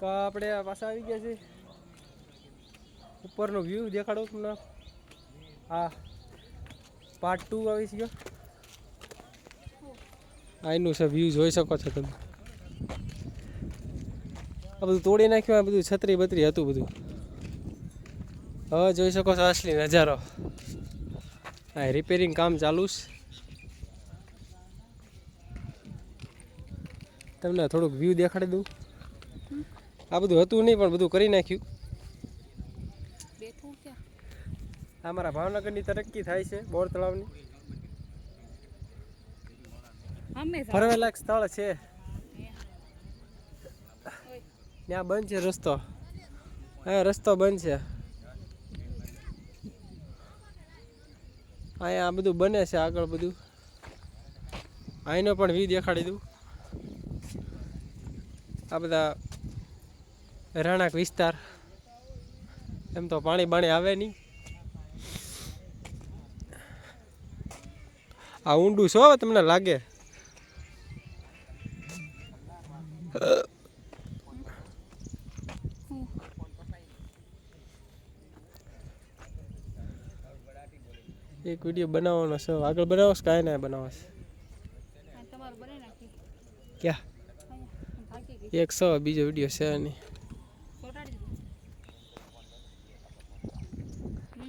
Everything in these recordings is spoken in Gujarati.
તો આપણે પાછા આવી ગયા છે ઉપરનો વ્યૂ દેખાડો તમને. આ પાર્ટ ટુ આવી ગયો આ એનું છે વ્યૂ જોઈ શકો છો તમે. આ બધું તોડી નાખ્યું, આ બધું છત્રી બત્રી હતું બધું. હવે જોઈ શકો છો અસલી નજારો. આ રિપેરિંગ કામ ચાલુ છે. તમને થોડુંક વ્યૂ દેખાડી દઉં. આ બધું હતું નહીં પણ બધું કરી નાખ્યું. બેઠું ક્યાં? આ મારા ભાવનગરની તરક્કી થાય છે બોર તળાવની. ફરવેલાક સ્થળ છે. ત્યાં બંધ છે રસ્તો. અહીંયા રસ્તો બંધ છે. અહીંયા આ બધું બને છે આગળ બધું. અહીંનો પણ વી દેખાડી દઉં. આ બધા રહેણાંક વિસ્તાર. એમ તો પાણી બાણી આવે નહીં. આ ઊંડું છો હવે તમને લાગે? એક વીડિયો બનાવવાનો છે. આગળ બનાવો છે કાંઈ ના બનાવો છે તમારું બને નાખી ક્યાં? અહીંયા થાકી ગઈ. એક સો બીજો વીડિયો છે નહીં.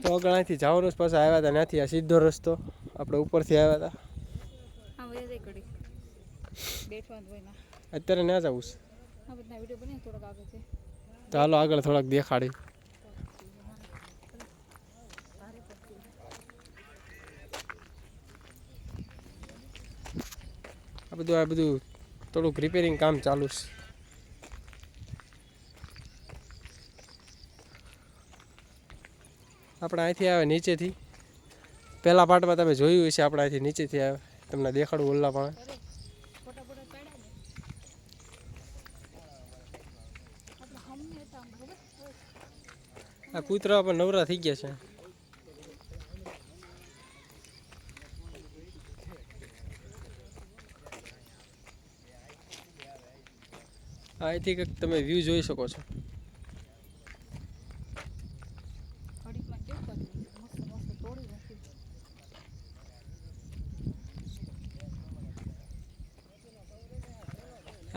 તો અહીંથી જવાનું પાછા આવ્યા હતા ત્યાંથી આ સીધો રસ્તો આપણે ઉપરથી આવ્યા હતા. અત્યારે ના જવું છે. હાલો આગળ થોડાક દેખાડી. આ બધું આ બધું થોડુંક રિપેરિંગ કામ ચાલુ છે. આપણે અહીંથી આવે નીચેથી. પહેલા પાર્ટમાં તમે જોયું હશે, આપણે અહીંથી નીચેથી આવે. તમને દેખાડું ઓલા પણ. આ કૂતરા પણ નવરા થઈ ગયા છે. અહીંથી કંઈક તમે વ્યૂ જોઈ શકો છો ઘડીકમાં કેવું કર્યું મસ્ત મસ્ત તોડી નાખ્યું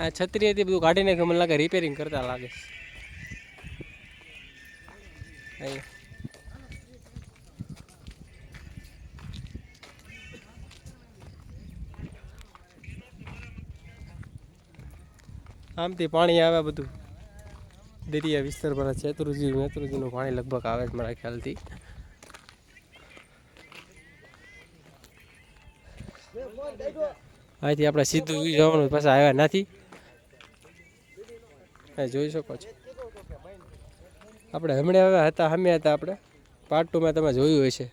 આ છત્રી હતી, બધું કાઢી નાખ્યું. મને લાગે રિપેરિંગ કરતા લાગે. આમથી પાણી આવે બધું. દરિયા વિસ્તાર પર ચેતુર્જી મેતુર્જીનું પાણી લગભગ આવે છે મારા ખ્યાલથી. અહીંથી આપણે સીધું જવાનું પાછા આવ્યા નથી. જોઈ શકો છો. આપણે હમણાં હવે હતા સામે હતા આપણે. પાર્ટ ટુમાં તમે જોયું હશે.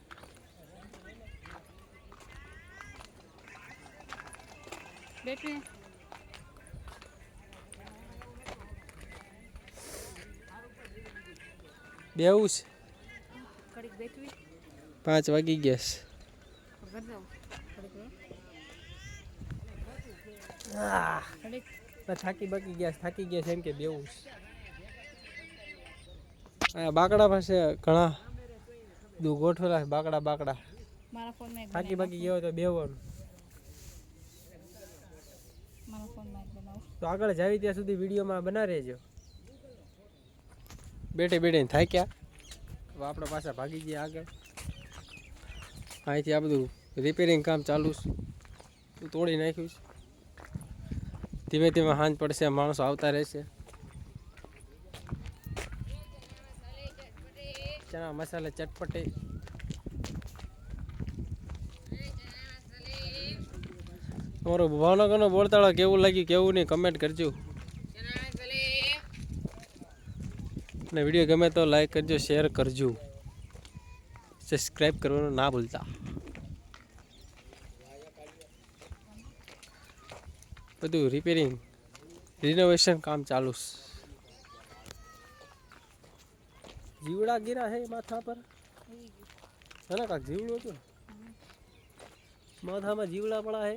બેવું છે. પાંચ વાગી ગયા છે. થાકી બાકી ગયા થાકી ગયા છે એમ કે બેવું અહીંયા બાકડા પાસે ઘણા દુ ગોઠવેલા છે બાકડા બાકડા. થાકી બાકી ગયા હોય તો બેવાનું. તો આગળ જાવી ત્યાં સુધી વિડીયોમાં બના રહેજો. બેઠે બેઠે થાક્યા હવે આપણે પાછા ભાગી ગયા આગળ. અહીંથી આ બધું રિપેરિંગ કામ ચાલુ છે. તોડી નાખ્યું છે. ધીમે ધીમે સાંજ પડશે, માણસો આવતા રહેશે. ચણા મસાલા ચટપટે. તમારું ભાવનગરનો બોલતાળો કેવું લાગ્યું, કેવું નહીં કમેન્ટ કરજો. અને વીડિયો ગમે તો લાઈક કરજો શેર કરજો. સબસ્ક્રાઈબ કરવાનું ના ભૂલતા. બધું રિપેરિંગ રિનોવેશન કામ ચાલુ છે જીવડા ગીરા હે માથા પર है ना काक जीवड़ो तो माथा में जीवड़ा पड़ा है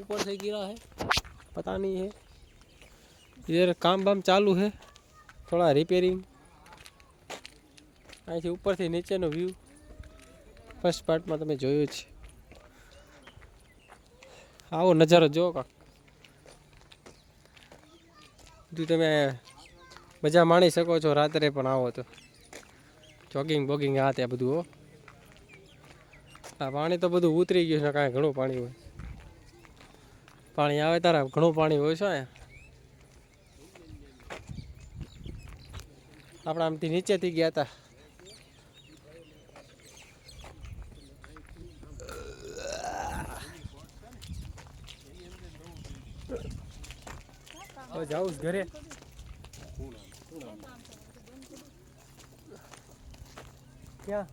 ऊपर से गिरा है पता नहीं है इधर काम बाम ચાલુ है થોડા રિપેરિંગ અહીંથી ઉપરથી નીચેનો વ્યૂ ફર્સ્ટ પાર્ટમાં તમે જોયું છે આવો નજારો જુઓ કાક. બધું તમે મજા માણી શકો છો, રાત્રે પણ આવો તો. જોગિંગ બોગિંગ આ ત્યાં બધું હો. આ પાણી તો બધું ઉતરી ગયું છે, કાંઈ ઘણું પાણી હોય. પાણી આવે તારા, ઘણું પાણી હોય છે આપણે આમથી નીચેથી ગયા હતા. જાઉં ઘરે. ક્યાં?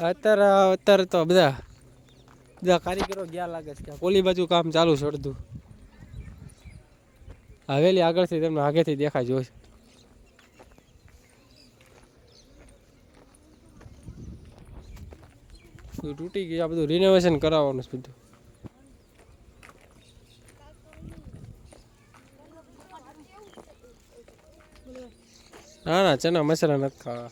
અત્યારે અત્યારે તો બધા બધા કારીગરો ગયા લાગે છે ઓલી બાજુ કામ ચાલુ છે અડધું. હવેલી આગળથી તમને આગેથી દેખાય જોઈશ બધું તૂટી ગયું. આ બધું રિનોવેશન કરાવવાનું છે બધું. ના ના ચના મસાલા નથી ખાવા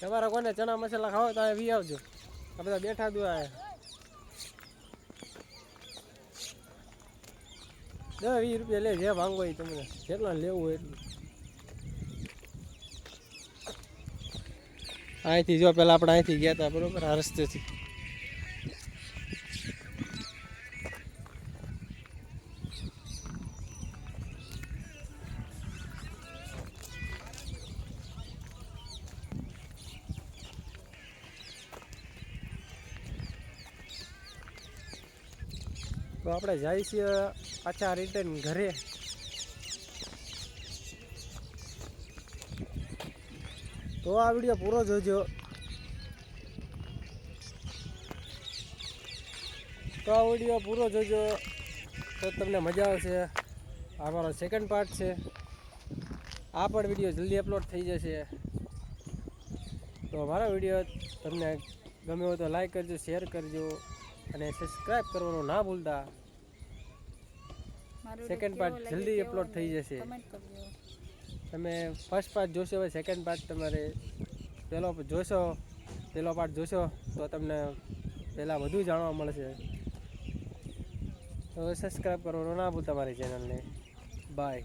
તમારે કોને ચણા મસાલા ખાવા તો વી આવજો. આ બધા બેઠા દુ આ દસ વીસ રૂપિયા લે, જે માંગો એ તમને. જેટલા લેવું હોય એટલું. અહીંથી જો પેલા આપણે અહીંથી ગયા હતા બરોબર? આ રસ્તેથી. તો આપણે જાય છીએ પાછા રિટર્ન ઘરે. તો આ વીડિયો પૂરો જોજો. તો આ વીડિયો પૂરો જોજો. તો તમને મજા આવશે. આ મારો સેકન્ડ પાર્ટ છે. આ પણ વીડિયો જલ્દી અપલોડ થઈ જશે. તો મારા વીડિયો તમને ગમે હોય તો લાઈક કરજો શેર કરજો અને સબસ્ક્રાઈબ કરવાનું ના ભૂલતા. સેકન્ડ લાગ્યો જલ્દી અપલોડ થઈ? જશે. તમે ફર્સ્ટ પાર્ટ જોશો હવે સેકન્ડ પાર્ટ તમારે પહેલો જોશો, પહેલો પાર્ટ જોશો તો તમને પહેલાં વધુ જાણવા મળશે. તો સબસ્ક્રાઈબ કરવાનું ના ભૂલતા મારી ચેનલને બાય